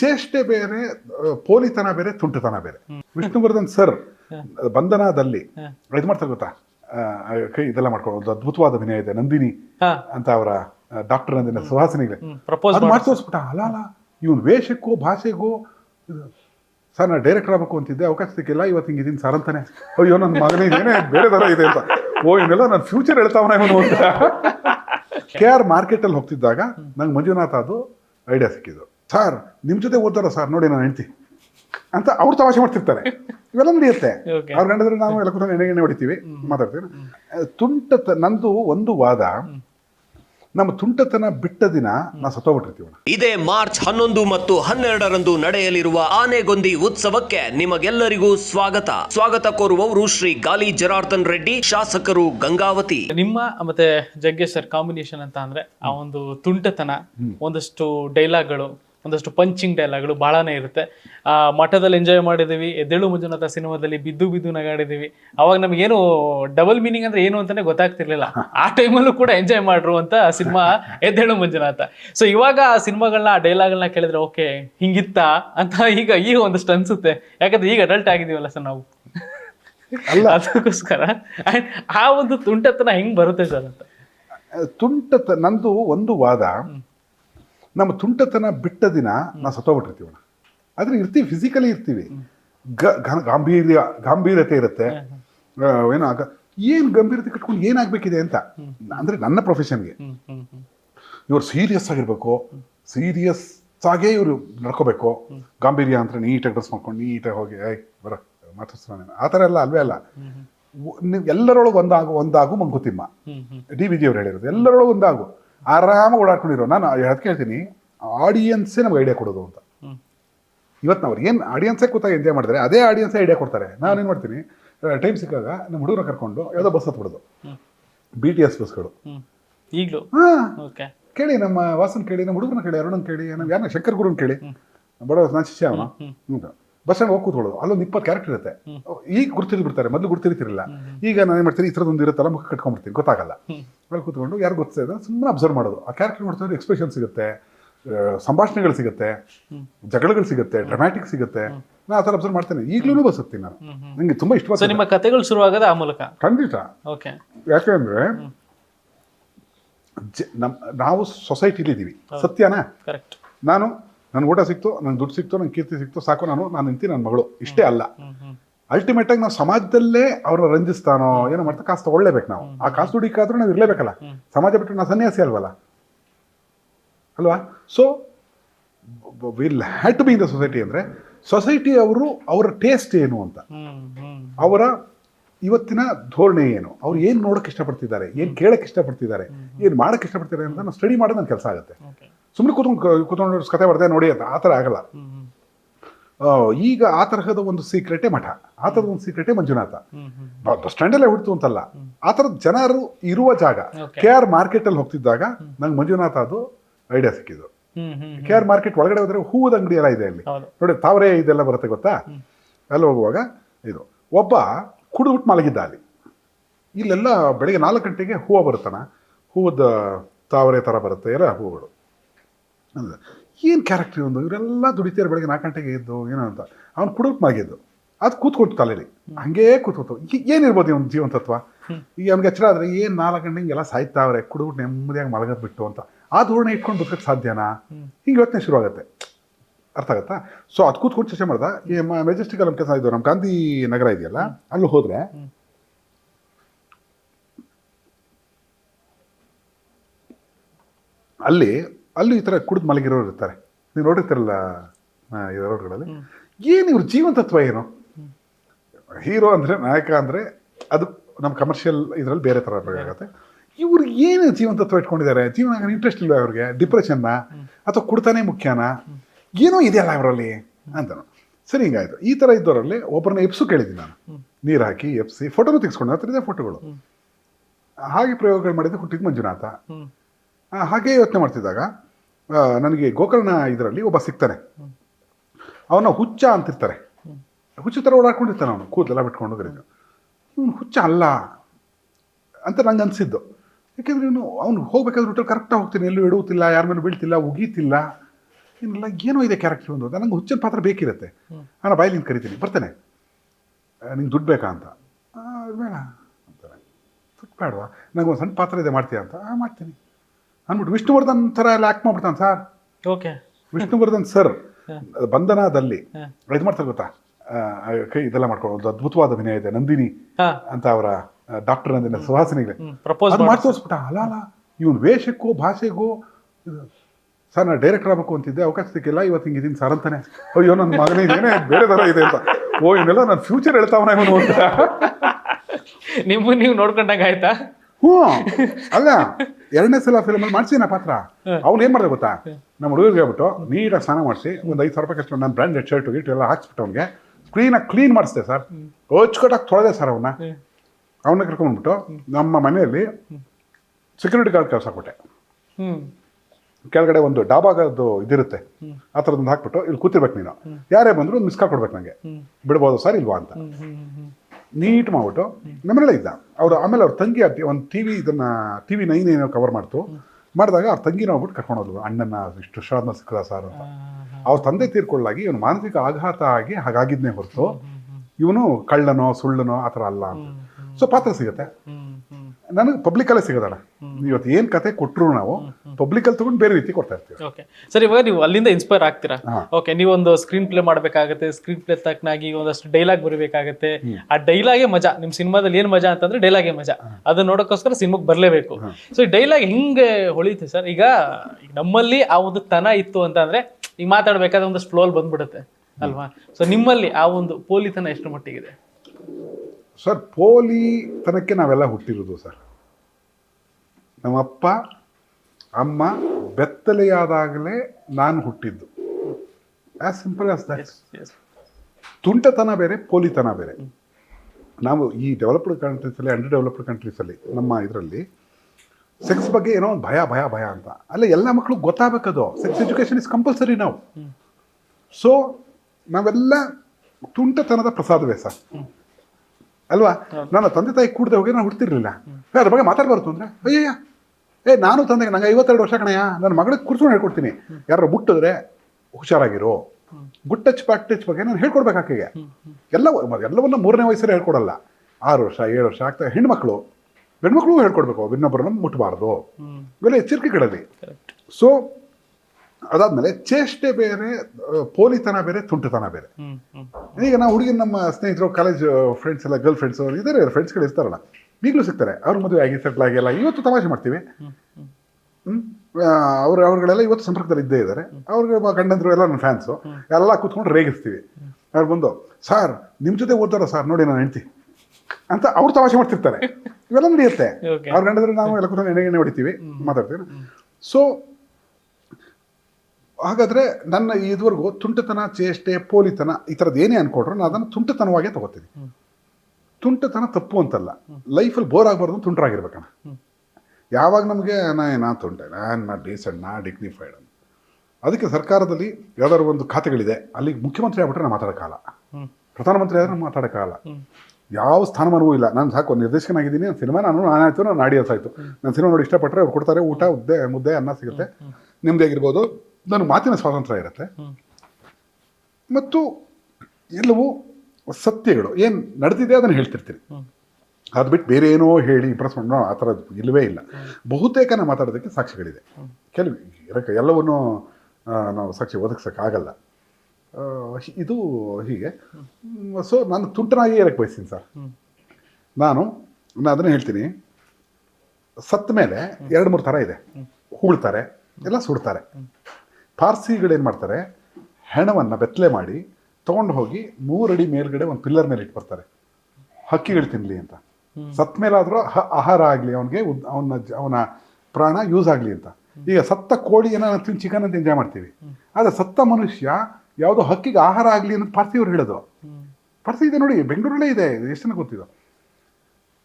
ಚೇಷ್ಟೆ ಬೇರೆ ಪೋಲಿತನ ಬೇರೆ ತುಂಟುತನ ಬೇರೆ. ವಿಷ್ಣುವರ್ಧನ್ ಸರ್ ಬಂಧನದಲ್ಲಿ ಇದು ಮಾಡ್ತಾರೆ ಗೊತ್ತಾ? ಕೈ ಇದೆಲ್ಲ ಮಾಡ್ಕೊಂಡು ಒಂದು ಅದ್ಭುತವಾದ ವಿನಯ ಇದೆ. ನಂದಿನಿ ಅಂತ ಅವರ ಡಾಕ್ಟರ್ ನಂದಿನ ಸುಹಾಸಿನಿಗೆ. ಮಾಡಿ ತೋರಿಸ್ಬಿಟ್ಟ ಅಲ್ಲ ಅಲ್ಲ ಇವನ್ ವೇಷಕ್ಕೂ ಭಾಷೆಗೂ ಸರ್ ನಾನು ಡೈರೆಕ್ಟರ್ ಆಗಬೇಕು ಅಂತಿದ್ದೆ. ಅವಕಾಶ ಸಿಕ್ಕಿಲ್ಲ. ಇವತ್ತು ಹಿಂಗಿದ್ದೀನಿ ಸರ್ ಅಂತಾನೆ. ಅಯ್ಯೋ ನನ್ನ ಮಗನೇ ಏನೇ ಬೇರೆ ಥರ ಇದೆ ಅಂತ. ಓ ಇವನ್ನೆಲ್ಲ ನನ್ನ ಫ್ಯೂಚರ್ ಹೇಳ್ತಾವನ ಇವನು ಅಂತ. ಕೆ ಆರ್ ಮಾರ್ಕೆಟಲ್ಲಿ ಹೋಗ್ತಿದ್ದಾಗ ನಂಗೆ ಮಂಜುನಾಥ್ ಅದು ಐಡಿಯಾ ಸಿಕ್ಕಿದ್ದು. ಸರ್ ನಿಮ್ಮ ಜೊತೆ ಓದ್ತಾರ ಸರ್? ನೋಡಿ ನಾನು ಹೆಂಡ್ತಿ ಅಂತ ಅವ್ರು ತಮಾಷೆ ಮಾಡ್ತಿರ್ತಾರೆ. ಇವೆಲ್ಲ ನಡೆಯುತ್ತೆ. ಅವ್ರು ನಡೆದ್ರೆ ನಾವು ಎಲ್ಲ ಕೂತ್ಕೊಂಡು ಎಣ್ಣೆ ಎಣ್ಣೆ ಹೊಡಿತೀವಿ ಮಾತಾಡ್ತೀವಿ. ತುಂಟತ ನಂದು ಒಂದು ವಾದ ನಮ್ಮ ತುಂಟತನ ಬಿಟ್ಟ ದಿನ ನಾ ಸತ್ತೋಗ್ಬಿಟ್ಟಿರ್ತೀವಿ ಇದೇ ಮಾರ್ಚ್ ಹನ್ನೊಂದು ಮತ್ತು ಹನ್ನೆರಡರಂದು ನಡೆಯಲಿರುವ ಆನೆಗೊಂದಿ ಉತ್ಸವಕ್ಕೆ ನಿಮಗೆಲ್ಲರಿಗೂ ಸ್ವಾಗತ. ಸ್ವಾಗತ ಕೋರುವವರು ಶ್ರೀ ಗಾಲಿ ಜನಾರ್ದನ್ ರೆಡ್ಡಿ ಶಾಸಕರು ಗಂಗಾವತಿ. ನಿಮ್ಮ ಮತ್ತೆ ಜಗ್ಗೇಶ್ ಸರ್ ಕಾಂಬಿನೇಷನ್ ಅಂತ ಅಂದ್ರೆ ಆ ಒಂದು ತುಂಟತನ ಒಂದಷ್ಟು ಡೈಲಾಗ್ಗಳು ಒಂದಷ್ಟು ಪಂಚಿಂಗ್ ಡೈಲಾಗ್ಗಳು ಬಹಳನೇ ಇರುತ್ತೆ. ಆ ಮಠದಲ್ಲಿ ಎಂಜಾಯ್ ಮಾಡಿದೀವಿ ಎದ್ದೇಳು ಮಂಜುನಾಥ ಸಿನಿಮಾದಲ್ಲಿ ಬಿದ್ದು ಬಿದ್ದು ನಗಾಡಿದ್ದೀವಿ ಅವಾಗ ನಮಗೇನು ಡಬಲ್ ಮೀನಿಂಗ್ ಅಂದ್ರೆ ಏನು ಅಂತಲೇ ಗೊತ್ತಾಗ್ತಿರ್ಲಿಲ್ಲ. ಆ ಟೈಮಲ್ಲೂ ಕೂಡ ಎಂಜಾಯ್ ಮಾಡ್ರು ಅಂತ ಸಿನಿಮಾ ಎದ್ದೇಳು ಮಂಜುನಾಥ. ಸೊ ಇವಾಗ ಆ ಸಿನಿಮಾಗಳನ್ನ ಆ ಡೈಲಾಗ್ಗಳನ್ನ ಕೇಳಿದ್ರೆ ಓಕೆ ಹಿಂಗಿತ್ತ? ಅಂತ ಈಗ ಈಗ ಒಂದಷ್ಟು ಅನ್ಸುತ್ತೆ. ಯಾಕಂದ್ರೆ ಈಗ ಅಡಲ್ಟ್ ಆಗಿದೀವಲ್ಲ ಸರ್ ನಾವು. ಅಲ್ಲ. ಅದಕ್ಕೋಸ್ಕರ. ಆ ಒಂದು ತುಂಟತನ ಹೆಂಗ್ ಬರುತ್ತೆ ಸರ್ ಅಂತ? ತುಂಟತ ನಂದು ಒಂದು ವಾದ. ನಮ್ಮ ತುಂಟತನ ಬಿಟ್ಟ ದಿನ ನಾವು ಸತ್ತೋಗ್ಬಿಟ್ಟಿರ್ತೀವಿ ಅಣ್ಣ. ಆದ್ರೆ ಇರ್ತೀವಿ ಫಿಸಿಕಲಿ ಇರ್ತೀವಿ. ಗ- ಗಾಂಭೀರ್ಯ ಗಾಂಭೀರ್ಯತೆ ಇರುತ್ತೆ. ಏನೋ ಆಗ ಏನು ಗಂಭೀರತೆ ಕಟ್ಕೊಂಡು ಏನಾಗ್ಬೇಕಿದೆ ಅಂತ? ಅಂದ್ರೆ ನನ್ನ ಪ್ರೊಫೆಷನ್ಗೆ ಇವರು ಸೀರಿಯಸ್ ಆಗಿರ್ಬೇಕು ಸೀರಿಯಸ್ ಆಗೇ ಇವರು ನಡ್ಕೋಬೇಕು. ಗಾಂಭೀರ್ಯ ಅಂತ ನೀಟಾಗಿ ಡ್ರೆಸ್ ಮಾಡ್ಕೊಂಡು ನೀಟಾಗಿ ಹೋಗಿ ಏಯ್ ಬರ ಮಾತಾಡ್ಸೋಣ ಆ ಥರ ಎಲ್ಲ ಅಲ್ವೇ ಅಲ್ಲ. ನೀವು ಎಲ್ಲರೊಳಗೆ ಒಂದಾಗು ಒಂದಾಗು ಮಂಕುತಿಮ್ಮ. ಡಿ ವಿ ಜಿ ಅವ್ರು ಹೇಳಿರೋದು ಎಲ್ಲರೊಳಗೆ ಒಂದಾಗು. ಆರಾಮಾಗಿ ಓಡಾಡ್ಕೊಂಡಿರೋ ನಾನು ಅದಕ್ಕೆ ಹೇಳ್ತೀನಿ ಆಡಿಯನ್ಸೇ ನಮ್ಗೆ ಐಡಿಯಾ ಕೊಡೋದು ಅಂತ. ಇವತ್ತು ನಾವು ಏನು ಆಡಿಯನ್ಸೇ ಕೂತಾಗ ಎಂಜಾಯ್ ಮಾಡಿದ್ರೆ ಅದೇ ಆಡಿಯನ್ಸೇ ಐಡಿಯಾ ಕೊಡ್ತಾರೆ. ನಾನು ಏನು ಮಾಡ್ತೀನಿ ಟೈಮ್ ಸಿಕ್ಕಾಗ ನಮ್ಮ ಹುಡುಗರ ಕರ್ಕೊಂಡು ಯಾವುದೋ ಬಸ್ ಹತ್ಬಿಡೋದು. ಬಿ ಟಿ ಎಸ್ ಬಸ್ಗಳು ಓಕೆ. ಕೇಳಿ ನಮ್ಮ ವಾಸನ್ ಕೇಳಿ ನಮ್ಮ ಹುಡುಗರನ್ನ ಕೇಳಿ ಅರುಣನ್ ಕೇಳಿ ನಮ್ಗೆ ಯಾರನ್ನ ಶಂಕರ್ ಗುರುನ್ ಕೇಳಿ. ಬಡ ನಾನು ಶಿಷ್ಯ ಅವನು. ಬಸ್ ಸ್ಟ್ಯಾಂಡ್ ಹೋಗಿ ಕೂತ್ಕೊಳ್ಳೋದು. ಅಲ್ಲೊಂದು ಇಪ್ಪತ್ತು ಕ್ಯಾರೆಕ್ಟರ್ ಇರುತ್ತೆ. ಈಗ ಗುರ್ತಿರ್ಬಿಡ್ತಾರೆ ಮೊದಲು ಗುರ್ತಿರ್ತಿರಲಿಲ್ಲ. ಈಗ ನಾನು ಏನು ಮಾಡ್ತೀನಿ ಈ ಥರದೊಂದು ಇರುತ್ತಲ್ಲ ಮುಖ ಕಟ್ಕೊಂಡ್ಬಿಡ್ತೀನಿ. ಗೊತ್ತಾಗಲ್ಲ. ಅಲ್ಲಿ ಕೂತ್ಕೊಂಡು ಯಾರು ಗೊತ್ತಿದೆ ಸುಮ್ಮನೆ ಅಬ್ಸರ್ವ್ ಮಾಡೋದು. ಆ ಕ್ಯಾರೆಕ್ಟರ್ ನೋಡ್ತಾರೆ ಎಕ್ಸ್ಪ್ರೆಷನ್ ಸಿಗುತ್ತೆ ಸಂಭಾಷಣೆಗಳು ಸಿಗುತ್ತೆ ಜಗಳಗಳು ಸಿಗುತ್ತೆ ಡ್ರಾಮ್ಯಾಟಿಕ್ ಸಿಗುತ್ತೆ. ನಾನು ಆ ಥರ ಅಬ್ಸರ್ವ್ ಮಾಡ್ತೇನೆ. ಈಗಲೂ ಬಸುತ್ತೀನಿ ನಾನು. ನನಗೆ ತುಂಬ ಇಷ್ಟವಾದ ನಿಮ್ಮ ಕಥೆಗಳು ಶುರುವಾಗದ ಆ ಮೂಲಕ? ಖಂಡಿತ. ಓಕೆ ಯಾಕೆಂದ್ರೆ ಜ- ನಮ್ ನಾವು ಸೊಸೈಟಿಲಿ ಇದ್ದೀವಿ ಸತ್ಯನಾ? ಕರೆಕ್ಟ್ ನಾನು ನನ್ನ ಊಟ ಸಿಕ್ತು ನನ್ನ ದುಡ್ಡು ಸಿಕ್ತು ನನ್ನ ಕೀರ್ತಿ ಸಿಕ್ತು ಸಾಕು ನಾನು ನಾನು ನಿಂತಿ ನನ್ನ ಮಗಳು. ಇಷ್ಟೇ ಅಲ್ಲ. ಅಲ್ಟಿಮೇಟ್ ಆಗಿ ನಾವು ಸಮಾಜದಲ್ಲೇ ಅವ್ರ ರಂಜಿಸ್ತಾನೋ ಏನೋ ಮಾಡ್ತಾ ಕಾಸು ತಗೊಳ್ಳೇಬೇಕು ನಾವು. ಆ ಕಾಸು ದುಡಿಕಾದ್ರೂ ನಾವು ಇರಲೇಬೇಕಲ್ಲ. ಸಮಾಜ ಬಿಟ್ಟು ನಾವು ಸನ್ಯಾಸಿ ಅಲ್ವಲ್ಲ? ಅಲ್ವಾ? So will had to be in the society ಅಂದರೆ ಸೊಸೈಟಿ ಅವರು ಅವರ ಟೇಸ್ಟ್ ಏನು ಅಂತ. ಅವರ ಇವತ್ತಿನ ಧೋರಣೆ ಏನು? ಅವ್ರು ಏನು ನೋಡೋಕೆ ಇಷ್ಟಪಡ್ತಿದ್ದಾರೆ? ಏನು ಕೇಳಕ್ಕೆ ಇಷ್ಟಪಡ್ತಿದ್ದಾರೆ? ಏನು ಮಾಡಕ್ಕೆ ಇಷ್ಟಪಡ್ತಿದ್ದಾರೆ ಅಂತ ನಾವು ಸ್ಟಡಿ ಮಾಡೋದು ನನ್ನ ಕೆಲಸ ಆಗುತ್ತೆ. ಸುಮ್ಮನೆ ಕೂತ್ಕೊಂಡು ಕೂತ್ಕೊಂಡು ಕತೆ ಬರ್ದೆ ನೋಡಿ ಅಂತ. ಆ ಥರ ಆಗಲ್ಲ. ಈಗ ಆ ತರಹದ ಒಂದು ಸೀಕ್ರೆಟೇ ಮಠ. ಆ ಥರದ ಒಂದು ಸೀಕ್ರೆಟೇ ಮಂಜುನಾಥ. ಬಸ್ ಸ್ಟ್ಯಾಂಡಲ್ಲೇ ಹುಡ್ತು ಅಂತಲ್ಲ. ಆ ಥರದ ಜನರು ಇರುವ ಜಾಗ. ಕೆ ಆರ್ ಮಾರ್ಕೆಟಲ್ಲಿ ಹೋಗ್ತಿದ್ದಾಗ ನಂಗೆ ಮಂಜುನಾಥ ಅದು ಐಡಿಯಾ ಸಿಕ್ಕಿದ್ದು. ಕೆ ಆರ್ ಮಾರ್ಕೆಟ್ ಒಳಗಡೆ ಹೋದ್ರೆ ಹೂವದ ಅಂಗಡಿ ಎಲ್ಲ ಇದೆ ಅಲ್ಲಿ. ನೋಡಿ ತಾವರೆ ಇದೆಲ್ಲ ಬರುತ್ತೆ ಗೊತ್ತಾ? ಅಲ್ಲಿ ಹೋಗುವಾಗ ಇದು. ಒಬ್ಬ ಕುಡಿದ್ಬಿಟ್ಟು ಮಲಗಿದ್ದ ಅಲ್ಲಿ. ಇಲ್ಲೆಲ್ಲ ಬೆಳಿಗ್ಗೆ ನಾಲ್ಕು ಗಂಟೆಗೆ ಹೂವು ಬರುತ್ತಾನ ಹೂವದ ತಾವರೆ ಥರ ಬರುತ್ತೆ ಎಲ್ಲ ಹೂವುಗಳು. ಏನು ಕ್ಯಾರೆಕ್ಟರ್ ಒಂದು ಇವರೆಲ್ಲ ದುಡಿತಾರೆ ಬೆಳಗ್ಗೆ ನಾಲ್ಕು ಗಂಟೆಗೆ ಇದ್ದು ಏನೋ ಅಂತ. ಅವ್ನು ಕುಡುಕ್ ಮಲಗಿದ್ದು ಅದು ಕೂತ್ಕೊಟ್ಟು ತಲೆಯಲ್ಲಿ ಹಂಗೇ ಕೂತ್ಕೊತು ಏನಿರ್ಬೋದು ಇವನ್ ಜೀವನ ತತ್ವ ಈಗ ಅವ್ನಿಗೆ ಎಚ್ಚರ ಆದರೆ ಏನು ನಾಲ್ಕು ಗಂಟೆಗೆ ಎಲ್ಲ ಸಾಯ್ತಾವ್ರೆ ಕುಡಿದ್ಬಿಟ್ಟು ನೆಮ್ಮದಿಯಾಗಿ ಮಲಗೋದು ಬಿಟ್ಟು ಅಂತ. ಆ ಧೋರಣೆ ಇಟ್ಕೊಂಡು ಬದುಕಕ್ಕೆ ಸಾಧ್ಯನಾ? ಹಿಂಗೆ ಯೋಚನೆ ಶುರು ಆಗುತ್ತೆ ಅರ್ಥ ಆಗುತ್ತಾ? ಸೊ ಅದು ಕೂತ್ಕೊಂಡು ಚರ್ಚೆ ಮಾಡ್ದ. ಈ ಮೆಜೆಸ್ಟಿಕ್ ನಮ್ಮ ಕೆಲಸ ಇದು ನಮ್ಮ ಗಾಂಧಿ ನಗರ ಇದೆಯಲ್ಲ ಅಲ್ಲಿ ಹೋದರೆ ಅಲ್ಲಿ ಅಲ್ಲಿ ಈ ಥರ ಕುಡಿದು ಮಲಗಿರೋರು ಇರ್ತಾರೆ. ನೀವು ನೋಡಿರ್ತಾರಲ್ಲ ಈ ರೋಡ್ಗಳಲ್ಲಿ ಏನು ಇವ್ರ ಜೀವಂತತ್ವ ಏನು? ಹೀರೋ ಅಂದರೆ ನಾಯಕ ಅಂದರೆ ಅದು ನಮ್ಮ ಕಮರ್ಷಿಯಲ್ ಇದರಲ್ಲಿ ಬೇರೆ ಥರ ಆಗುತ್ತೆ. ಇವ್ರು ಏನು ಜೀವಂತತ್ವ ಇಟ್ಕೊಂಡಿದ್ದಾರೆ? ಜೀವನ ಇಂಟ್ರೆಸ್ಟ್ ಇಲ್ಲ ಅವ್ರಿಗೆ ಡಿಪ್ರೆಷನ್ನ ಅಥವಾ ಕುಡ್ತಾನೆ ಮುಖ್ಯನ? ಏನೋ ಇದೆಯಲ್ಲ ಅವರಲ್ಲಿ ಅಂತ ಸರಿ ಹಿಂಗಾಯಿತು. ಈ ಥರ ಇದ್ದವರಲ್ಲಿ ಒಬ್ಬರನ್ನ ಎಪ್ಸು ಕೇಳಿದ್ದೀನಿ ನಾನು. ನೀರು ಹಾಕಿ ಎಪ್ಸಿ ಫೋಟೋನು ತೆಗೆಸ್ಕೊಂಡು. ಹತ್ರ ಇದೆ ಫೋಟೋಗಳು. ಹಾಗೆ ಪ್ರಯೋಗಗಳು ಮಾಡಿದ್ದು ಹುಟ್ಟಿದ ಮಂಜುನಾಥ. ಹಾಗೆ ಯೋಚನೆ ಮಾಡ್ತಿದ್ದಾಗ ನನಗೆ ಗೋಕರ್ಣ ಇದರಲ್ಲಿ ಒಬ್ಬ ಸಿಗ್ತಾನೆ. ಅವನ ಹುಚ್ಚ ಅಂತಿರ್ತಾರೆ. ಹುಚ್ಚ ಥರ ಓಡಾಡ್ಕೊಂಡಿರ್ತಾನೆ ಅವನು ಕೂದಲೆಲ್ಲ ಬಿಟ್ಕೊಂಡು ಗರಿದು ಇವನು ಹುಚ್ಚ ಅಲ್ಲ ಅಂತ ನಂಗೆ ಅನಿಸಿದ್ದು. ಯಾಕೆಂದ್ರೆ ಇವನು ಅವ್ನು ಹೋಗ್ಬೇಕಾದ್ರೆ ರೂಟಲ್ಲಿ ಕರೆಕ್ಟಾಗಿ ಹೋಗ್ತೀನಿ. ಎಲ್ಲೂ ಎಡುವುತ್ತಿಲ್ಲ ಯಾರ ಮೇಲೆ ಬೀಳ್ತಿಲ್ಲ ಉಗೀತಿಲ್ಲ. ಏನಿಲ್ಲ ಏನೋ ಇದೆ ಕ್ಯಾರೆಕ್ಟರ್ ಒಂದು. ನನಗೆ ಹುಚ್ಚಿನ ಪಾತ್ರ ಬೇಕಿರುತ್ತೆ. ನಾನು ಬಾಯಿಲಿಂದ ಕರಿತೀನಿ. ಬರ್ತೇನೆ. ನಿಂಗೆ ದುಡ್ಡು ಬೇಕಾ ಅಂತ. ಬೇಡ ಅಂತಾರೆ ದುಡ್ಡು ಬೇಡವಾ? ನನಗೆ ಒಂದು ಸಣ್ಣ ಪಾತ್ರ ಇದೆ ಮಾಡ್ತೀಯಾ ಅಂತ. "ಆ, ಮಾಡ್ತೀನಿ. ಅಂದ್ಬಿಟ್ಟು ವಿಷ್ಣುವರ್ಧನ್ ಥರ ಎಲ್ಲ ಆಕ್ಟ್ ಮಾಡ್ಬಿಡ್ತಾನೆ ಸರ್ ಓಕೆ ವಿಷ್ಣುವರ್ಧನ್ ಸರ್ ಬಂಧನದಲ್ಲಿ. ಇದು ಮಾಡ್ತಾರೆ ಗೊತ್ತಾ? ಕೈ ಇದೆಲ್ಲ ಮಾಡ್ಕೊಂಡು ಒಂದು ಅದ್ಭುತವಾದ ಅಭಿನಯ ಇದೆ. ನಂದಿನಿ ಅಂತ ಅವರ ಡಾಕ್ಟರ್ ನಂದಿನಿ ಸುಹಾಸಿನಿಗೆ. ಮಾಡಿ ತೋರಿಸ್ಬಿಟ್ಟ ಅಲ್ಲ ಅಲ್ಲ ಇವನ್ ವೇಷಕ್ಕೂ ಭಾಷೆಗೂ ಸರ್ ನಾನು ಡೈರೆಕ್ಟರ್ ಆಗಬೇಕು ಅಂತಿದ್ದೆ. ಅವಕಾಶ ಸಿಕ್ಕಿಲ್ಲ. ಇವತ್ತು ಹಿಂಗಿದ್ದೀನಿ ಸರ್ ಅಂತಾನೆ. ಅಯ್ಯೋ ನನ್ನ ಮಗನೇ ಏನೇ ಬೇರೆ ಥರ ಇದೆ ಅಂತ. ಓ ಇವನ್ನೆಲ್ಲ ನನ್ನ ಫ್ಯೂಚರ್ ಹೇಳ್ತಾವನ ಇವನು ಅಂತ. ನಿಮ್ಮ ನೀವು ನೋಡ್ಕೊಂಡಂಗೆ ಆಯ್ತಾ? ಹ್ಞೂ. ಅಲ್ಲ ಎರಡನೇ ಸಲ ಫಿಲ್ಮಲ್ಲಿ ನಾ ಪಾತ್ರ? ಅವ್ನು ಏನು ಮಾಡಿದೆ ಗೊತ್ತಾ? ನಮ್ಮ ಹುಡುಗರಿಗೆ ಹೇಳ್ಬಿಟ್ಟು ನೀಟಾಗಿ ಸ್ನಾನ ಮಾಡಿಸಿ ಒಂದು ಐದು ಸಾವಿರ ರೂಪಾಯಿ ಕಷ್ಟ ನಾನು ಬ್ರ್ಯಾಂಡೆಡ್ ಶರ್ಟ್ ಗಿಟ್ ಎಲ್ಲ ಹಾಕ್ಸ್ಬಿಟ್ಟು ಅವ್ನಿಗೆ ಕ್ಲೀನಾಗಿ ಕ್ಲೀನ್ ಮಾಡಿಸ್ದೆ ಸರ್. ಅಚ್ಚುಕಟ್ಟಾಗಿ ತೊಳೆದೆ ಸರ್ ಅವನ್ನ ಅವನ್ನ ಕರ್ಕೊಂಡ್ಬಿಟ್ಟು ನಮ್ಮ ಮನೆಯಲ್ಲಿ ಸೆಕ್ಯೂರಿಟಿ ಗಾರ್ಡ್ ಕೆಲಸ ಕೊಟ್ಟೆ. ಕೆಳಗಡೆ ಒಂದು ಡಾಬಾಗದ್ದು ಇದಿರುತ್ತೆ. ಆ ಥರದೊಂದು ಹಾಕ್ಬಿಟ್ಟು ಇಲ್ಲಿ ಕೂತಿರ್ಬೇಕು ನೀನು. ಯಾರೇ ಬಂದರೂ ಮಿಸ್ಕಾ ಕೊಡ್ಬೇಕು ನನಗೆ ಬಿಡ್ಬೋದು ಸರ್ ಇಲ್ವಾ ಅಂತ. ನೀಟ್ ಮಾಡ್ಬಿಟ್ಟು ನಮ್ಮನೆಲ್ಲ ಇದ್ದ. ಅವರು ಆಮೇಲೆ ಅವ್ರ ತಂಗಿ ಒಂದು ಟಿ ವಿ ಇದನ್ನ ಟಿ ವಿ ನೈನ್ ಏನೋ ಕವರ್ ಮಾಡ್ತು. ಮಾಡಿದಾಗ ಅವ್ರ ತಂಗಿನ ಹೋಗ್ಬಿಟ್ಟು ಕರ್ಕೊಂಡು ಹೋದ್ಲು. ಅಣ್ಣನ ಇಷ್ಟು ಶ್ರಾದ್ನ ಸಿಕ್ಕದ ಸರ್ ಅಂತ. ಅವ್ರ ತಂದೆ ತೀರ್ಕೊಳ್ಳಾಗಿ ಇವನು ಮಾನಸಿಕ ಆಘಾತ ಆಗಿ ಹಾಗಾಗಿದ್ನೇ ಹೊರತು ಇವನು ಕಳ್ಳನೋ ಸುಳ್ಳನೋ ಆ ಥರ ಅಲ್ಲ ಅಂತ. ಸೊ ಪಾತ್ರ ಸಿಗುತ್ತೆ. ನನಗೆ ಪಬ್ಲಿಕಲ್ಲೇ ಸಿಗೋದಣ್ಣ ಇವತ್ತು ಏನು ಕತೆ ಕೊಟ್ಟರು ನಾವು ಪಬ್ಲಿಕಲ್ಲಿ ತಗೊಂಡು ಬೇರೆ ರೀತಿ ಕೊಡ್ತಾ ಇರ್ತೀವಿ. ಓಕೆ ಸರ್ ಇವಾಗ ನೀವು ಅಲ್ಲಿಂದ ಇನ್ಸ್ಪೈರ್ ಆಗ್ತೀರಾ. ಓಕೆ ನೀವೊಂದು ಸ್ಕ್ರೀನ್ ಪ್ಲೇ ಮಾಡಬೇಕಾಗುತ್ತೆ ಸ್ಕ್ರೀನ್ ಪ್ಲೇ ತಕ್ಕನಾಗಿ ಒಂದಷ್ಟು ಡೈಲಾಗ್ ಬರಬೇಕಾಗುತ್ತೆ. ಆ ಡೈಲಾಗೇ ಮಜಾ. ನಿಮ್ಮ ಸಿನಿಮಾದಲ್ಲಿ ಏನ್ ಮಜಾ ಅಂತಂದ್ರೆ ಡೈಲಾಗೇ ಮಜಾ. ಅದನ್ನ ನೋಡೋಕ್ಕೋಸ್ಕರ ಸಿನಿಮಾಗೆ ಬರಲೇಬೇಕು. ಸೊ ಈ ಡೈಲಾಗ್ ಹಿಂಗೆ ಹೊಳಿತೆ ಸರ್? ಈಗ ಈಗ ನಮ್ಮಲ್ಲಿ ಆ ಒಂದು ತನ ಇತ್ತು ಅಂತ ಅಂದ್ರೆ ಈಗ ಮಾತಾಡ್ಬೇಕಾದ್ರೆ ಒಂದಷ್ಟು ಫ್ಲೋಲ್ ಬಂದ್ಬಿಡುತ್ತೆ ಅಲ್ವಾ? ಸೊ ನಿಮ್ಮಲ್ಲಿ ಆ ಒಂದು ಪೋಲಿತನ ಎಷ್ಟು ಮಟ್ಟಿಗಿದೆ? ಸರ್ ಪೋಲಿ ತನಕ್ಕೆ ನಾವೆಲ್ಲ ಹುಟ್ಟಿರೋದು ಸರ್. ನಮ್ಮಪ್ಪ ಅಮ್ಮ ಬೆತ್ತಲೆಯಾದಾಗಲೇ ನಾನು ಹುಟ್ಟಿದ್ದು. ಆಸ್ ಸಿಂಪಲ್ ಆಸ್ ದಟ್ ತುಂಟತನ ಬೇರೆ ಪೋಲಿತನ ಬೇರೆ. ನಾವು ಈ ಡೆವಲಪ್ಡ್ ಕಂಟ್ರೀಸಲ್ಲಿ ಅಂಡರ್ ಡೆವಲಪ್ಡ್ ಕಂಟ್ರೀಸಲ್ಲಿ ನಮ್ಮ ಇದರಲ್ಲಿ ಸೆಕ್ಸ್ ಬಗ್ಗೆ ಏನೋ ಒಂದು ಭಯ ಭಯ ಭಯ ಅಂತ. ಅಲ್ಲ ಎಲ್ಲ ಮಕ್ಕಳು ಗೊತ್ತಾಗಬೇಕದು. ಸೆಕ್ಸ್ ಎಜುಕೇಷನ್ ಇಸ್ ಕಂಪಲ್ಸರಿ ನಾವು ಸೊ ನಾವೆಲ್ಲ ತುಂಟತನದ ಪ್ರಸಾದವೇ ಸರ್. ಅಲ್ವಾ? ನನ್ನ ತಂದೆ ತಾಯಿ ಕೂಡದೆ ಹೋಗಿ ನಾನು ಹುಡ್ತಿರ್ಲಿಲ್ಲ. ಅದ್ರ ಬಗ್ಗೆ ಮಾತಾಡ್ಬಾರ್ದು ಅಂದ್ರೆ ಅಯ್ಯಯ್ಯ. ಏ ನಾನು ತಂದೆ ನಂಗೆ ಐವತ್ತೆರಡು ವರ್ಷ ಕಣಯ್ಯ ನನ್ನ ಮಗಳಿಗೆ ಕುರ್ಸ್ಕೊಂಡು ಹೇಳ್ಕೊಡ್ತೀನಿ. ಯಾರು ಮುಟ್ಟಿದ್ರೆ ಹುಷಾರಾಗಿರೋ. ಗುಡ್ ಟಚ್ ಬ್ಯಾಡ್ ಟಚ್ ಬಗ್ಗೆ ನಾನು ಹೇಳ್ಕೊಡ್ಬೇಕು ಆಕೆಗೆ. ಎಲ್ಲ ಎಲ್ಲವನ್ನ ಮೂರನೇ ವಯಸ್ಸಲ್ಲಿ ಹೇಳ್ಕೊಡಲ್ಲ. ಆರು ವರ್ಷ ಏಳು ವರ್ಷ ಆಗ್ತಾ ಹೆಣ್ಮಕ್ಳು. ಹೆಣ್ಮಕ್ಳು ಹೇಳ್ಕೊಡ್ಬೇಕು ಇನ್ನೊಬ್ಬರನ್ನ ಮುಟ್ಟಬಾರ್ದು ಇವೆಲ್ಲ ಎಚ್ಚರಿಕೆಗಳಲ್ಲಿ ಸೊ ಅದಾದ್ಮೇಲೆ ಚೇಷ್ಟೆ ಬೇರೆ ಪೋಲಿತನ ಬೇರೆ ತುಂಟತನ ಬೇರೆ. ಈಗ ನಾವು ಹುಡುಗಿನ ನಮ್ಮ ಸ್ನೇಹಿತರು ಕಾಲೇಜ್ ಫ್ರೆಂಡ್ಸ್ ಎಲ್ಲ ಗರ್ಲ್ ಫ್ರೆಂಡ್ಸ್ ಇದ್ದಾರೆ ಫ್ರೆಂಡ್ಸ್ಗಳು ಇರ್ತಾರಲ್ಲ. ಈಗಲೂ ಸಿಗ್ತಾರೆ. ಅವ್ರ ಮದುವೆ ಆಗಿ ಸೆಟ್ಲ್ ಆಗಿ ಎಲ್ಲ ಇವತ್ತು ತಮಾಷೆ ಮಾಡ್ತೀವಿ. ಅವ್ರ ಅವ್ರಗಳೆಲ್ಲ ಇವತ್ತು ಸಂಪರ್ಕದಲ್ಲಿ ಇದ್ದೇ ಇದ್ದಾರೆ. ಅವ್ರಿಗೆ ಗಂಡಂದ್ರು ಎಲ್ಲ ನನ್ನ ಫ್ಯಾನ್ಸು ಎಲ್ಲ ಕೂತ್ಕೊಂಡು ರೇಗಿಸ್ತೀವಿ. ಅವ್ರು ಬಂದು ಸರ್ ನಿಮ್ಮ ಜೊತೆ ಓದ್ತಾರ ಸರ್? ನೋಡಿ ನಾನು ಹೆಂಡ್ತಿ. ಅಂತ ಅವ್ರು ತಮಾಷೆ ಮಾಡ್ತಿರ್ತಾರೆ. ಇವೆಲ್ಲ ನಡೆಯುತ್ತೆ. ಅವ್ರ ಗಂಡಂದ್ರೆ ನಾವು ಎಲ್ಲ ಕೂತ್ಕೊಂಡು ಎಣ್ಣೆ ಎಣ್ಣೆ ಹೊಡಿತೀವಿ ಮಾತಾಡ್ತೀವಿ. ಸೊ ಹಾಗಾದ್ರೆ ನನ್ನ ಇದುವರೆಗೂ ತುಂಟತನ ಚೇಷ್ಟೆ ಪೋಲಿತನ ಈ ಥರದ್ದು ಏನೇ ಅನ್ಕೊಟ್ರು ನಾನು ಅದನ್ನು ತುಂಟತನವಾಗೇ ತಗೋತೀನಿ. ತುಂಟತನ ತಪ್ಪು ಅಂತಲ್ಲ. ಲೈಫಲ್ಲಿ ಬೋರ್ ಆಗಬಾರ್ದು ತುಂಟರಾಗಿರ್ಬೇಕಣ್ಣ ಯಾವಾಗ ನಮಗೆ ನಾ ನಾ ತುಂಟೆ ನಾನು ನಾ ಡೀಸೆಂಟ್ ನಾ ಡಿಗ್ನಿಫೈಡ್ ಅಂತ. ಅದಕ್ಕೆ ಸರ್ಕಾರದಲ್ಲಿ ಯಾವ್ದಾದ್ರು ಒಂದು ಖಾತೆಗಳಿದೆ ಅಲ್ಲಿ ಮುಖ್ಯಮಂತ್ರಿ ಆಗ್ಬಿಟ್ರೆ ನಾನು ಮಾತಾಡೋಕ್ಕಾಗಲ್ಲ ಪ್ರಧಾನಮಂತ್ರಿ ಆದ್ರೆ ಮಾತಾಡೋಕ್ಕಾಗಲ್ಲ ಹ್ಮ್. ಯಾವ ಸ್ಥಾನಮಾನವೂ ಇಲ್ಲ. ನಾನು ಸಾಕು ನಿರ್ದೇಶಕನಾಗಿದ್ದೀನಿ ನನ್ನ ಸಿನಿಮಾ ನಾನು ನಾನಾಯ್ತು ನಾನು ಆಡಿಯನ್ಸ್ ಆಯಿತು. ನನ್ನ ಸಿನಿಮಾ ನೋಡಿ ಇಷ್ಟಪಟ್ಟರೆ ಅವ್ರು ಕೊಡ್ತಾರೆ ಊಟ ಉದ್ದೆ ಮುದ್ದೆ ಅನ್ನ ಸಿಗುತ್ತೆ. ನೆಮ್ಮದಿಯಾಗಿರ್ಬೋದು ನನಗೆ ಮಾತಿನ ಸ್ವಾತಂತ್ರ್ಯ ಇರುತ್ತೆ. ಮತ್ತು ಎಲ್ಲವೂ ಸತ್ಯಗಳು ಏನು ನಡೆದಿದೆ ಅದನ್ನು ಹೇಳ್ತಿರ್ತೀನಿ. ಅದು ಬಿಟ್ಟು ಬೇರೆ ಏನೋ ಹೇಳಿ ಇಂಪ್ರೆಸ್ ಮಾಡೋ ಆ ಥರದ್ದು ಇಲ್ಲವೇ ಇಲ್ಲ. ಬಹುತೇಕ ನಾವು ಮಾತಾಡೋದಕ್ಕೆ ಸಾಕ್ಷಿಗಳಿದೆ. ಕೆಲವು ಇರಕ್ಕೆ ಎಲ್ಲವನ್ನೂ ನಾವು ಸಾಕ್ಷಿ ಒದಗಿಸೋಕ್ಕಾಗಲ್ಲ ಇದು ಹೀಗೆ. ಸೊ ನಾನು ತುಂಟನಾಗಿ ಇರಕ್ಕೆ ಬಯಸ್ತೀನಿ ಸರ್. ನಾನು ನಾನು ಅದನ್ನು ಹೇಳ್ತೀನಿ. ಸತ್ತ ಮೇಲೆ ಎರಡು ಮೂರು ಥರ ಇದೆ. ಹೂಳ್ತಾರೆ ಎಲ್ಲ ಸುಡ್ತಾರೆ. ಪಾರ್ಸಿಗಳೇನು ಮಾಡ್ತಾರೆ? ಹೆಣವನ್ನು ಬೆತ್ತಲೆ ಮಾಡಿ ತೊಗೊಂಡು ಹೋಗಿ ಮೂರಡಿ ಮೇಲ್ಗಡೆ ಒಂದು ಪಿಲ್ಲರ್ ಮೇಲೆ ಇಟ್ಬರ್ತಾರೆ ಹಕ್ಕಿಗಳು ತಿನ್ನಲಿ ಅಂತ. ಸತ್ತ ಮೇಲಾದರೂ ಆಹಾರ ಆಗಲಿ ಅವನಿಗೆ ಅವನ ಅವನ ಪ್ರಾಣ ಯೂಸ್ ಆಗಲಿ ಅಂತ. ಈಗ ಸತ್ತ ಕೋಳಿ ನಾವು ತಿಂದು ಚಿಕನ್ ಅಂತ ಎಂಜಾಯ್ ಮಾಡ್ತೀವಿ. ಆದರೆ ಸತ್ತ ಮನುಷ್ಯ ಯಾವುದೋ ಹಕ್ಕಿಗೆ ಆಹಾರ ಆಗಲಿ ಅನ್ನೋದು ಪಾರ್ಸಿಯವ್ರು ಹೇಳೋದು. ಪರ್ಸಿ ಇದೆ ನೋಡಿ ಬೆಂಗಳೂರಲ್ಲೇ ಇದೆ ಎಷ್ಟು ಗೊತ್ತಿದೆ?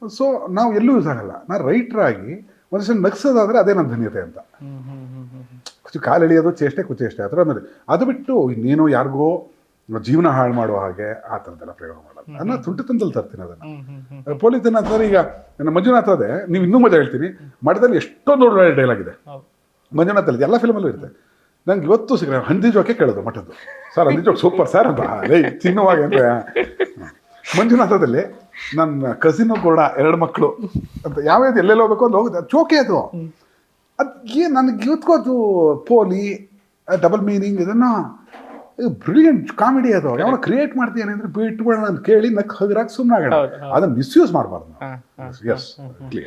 ಸೊ ನಾವು ಎಲ್ಲೂ ಯೂಸ್ ಆಗಲ್ಲ. ನಾನು ರೈಟ್ರಾಗಿ ಒಂದಷ್ಟು ನಗ್ಸೋದಾದರೆ ಅದೇ ನನ್ನ ಧನ್ಯತೆ ಅಂತ. ಕುಚು ಕಾಲು ಎಳೆಯೋದು ಚೇಷ್ಟೆ ಕುಚೇಷ್ಟೆ ಅದರ ಮೇಲೆ ಅದು ಬಿಟ್ಟು ಇನ್ನೇನೋ ಯಾರಿಗೋ ಜೀವನ ಹಾಳು ಮಾಡುವ ಹಾಗೆ ಆ ಥರದ್ದೆಲ್ಲ ಪ್ರಯೋಗ ಮಾಡಲ್ಲ. ಅದನ್ನ ತುಂಟತನದಲ್ಲಿ ತರ್ತೀನಿ ಅದನ್ನು. ಪೊಲೀಸನ ಅಂತಂದ್ರೆ ಈಗ ನನ್ನ ಮಂಜುನಾಥ ಅದೇ ನೀವು ಇನ್ನೂ ಮಜಾ ಹೇಳ್ತೀನಿ. ಮಠದಲ್ಲಿ ಎಷ್ಟೊಂದು ಒಳ್ಳೆ ಡೈಲಾಗ್ ಇದೆ. ಮಂಜುನಾಥಲ್ಲಿ ಎಲ್ಲ ಫಿಲ್ಮಲ್ಲೂ ಇರುತ್ತೆ. ನಂಗೆ ಇವತ್ತು ಸಿಗ್ರೆ ಹಂದಿ ಜೋಕೆ ಕೇಳೋದು ಮಠದ್ದು. ಸರ್ ಹಂದಿ ಜೋಕ್ ಸೂಪರ್ ಸರ್ ಅಂತ. ಲೇ ತಿನ್ನುವಾಗ ಅಂದ್ರೆ. ಮಂಜುನಾಥದಲ್ಲಿ ನನ್ನ ಕಸಿನ್ ಕೂಡ ಎರಡು ಮಕ್ಕಳು ಅಂತ ಯಾವ್ಯಾವ್ದು ಎಲ್ಲೆಲ್ಲಿ ಹೋಗ್ಬೇಕು ಅಂತ ಹೋಗುತ್ತೆ. ಜೋಕೆ ಅದು. ಅದು ಏನು ನನಗೆ ಇವತ್ತಿಗೂ ಅದು ಪೋಲಿ ಡಬಲ್ ಮೀನಿಂಗ್ ಇದನ್ನ ಬ್ರಿಲಿಯಂಟ್ ಕಾಮಿಡಿ ಅದು. ಯಾವ ಕ್ರಿಯೇಟ್ ಮಾಡ್ತೀನಿ ಅಂದ್ರೆ ಬಿಟ್ಬಿಡೋಣ ಅಂತ ಕೇಳಿ ನಕ್ ಹಗರಾಗಿ ಸುಮ್ಮನೆ ಹೌದು, ಹೌದು. ಅದನ್ನ ಮಿಸ್ಯೂಸ್ ಮಾಡಬಾರ್ದು ಎಸ್ ಕ್ಲಿಯರ್